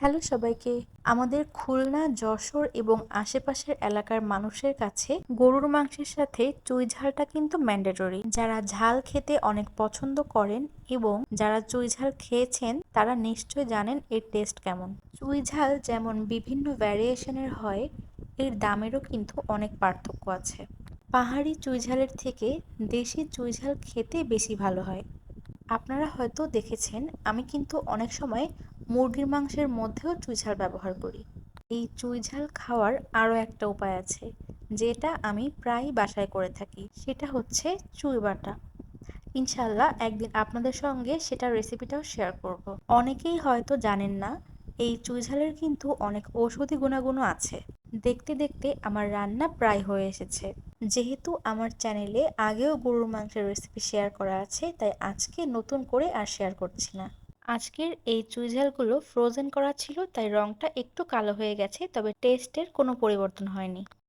Hello সবাইকে। আমাদের খুলনা, যশোর এবং আশেপাশের এলাকার মানুষের কাছে গরুর মাংসের সাথে চুই ঝালটা কিন্তু ম্যান্ডেটরি যারা ঝাল খেতে অনেক পছন্দ করেন এবং যারা চুই ঝাল খেয়েছেন, তারা নিশ্চয় জানেন এর টেস্ট কেমন। চুই ঝাল যেমন বিভিন্ন ভ্যারিয়েশনের হয়, এর দামেরও কিন্তু অনেক পার্থক্য আছে। পাহাড়ি চুই ঝালের থেকে দেশি চুই ঝাল খেতে বেশি ভালো হয়। আপনারা হয়তো দেখেছেন, আমি কিন্তু অনেক সময় মুরগির মাংসের মধ্যেও চুইঝাল ব্যবহার করি। এই চুইঝাল খাওয়ার আরও একটা উপায় আছে, যেটা আমি প্রায় বাসায় করে থাকি। সেটা হচ্ছে চুই বাটা। ইনশাল্লাহ একদিন আপনাদের সঙ্গে সেটার রেসিপিটাও শেয়ার করব। অনেকেই হয়তো জানেন না, এই চুইঝালের কিন্তু অনেক ঔষধি গুণাগুণও আছে। দেখতে দেখতে আমার রান্না প্রায় হয়ে এসেছে। যেহেতু আমার চ্যানেলে আগেও গরুর মাংসের রেসিপি শেয়ার করা আছে, তাই আজকে নতুন করে আর শেয়ার করছি না। আজকের এই চুইঝালগুলো ফ্রোজেন করা ছিল, তাই রঙটা একটু কালো হয়ে গেছে, তবে টেস্টের কোনো পরিবর্তন হয়নি।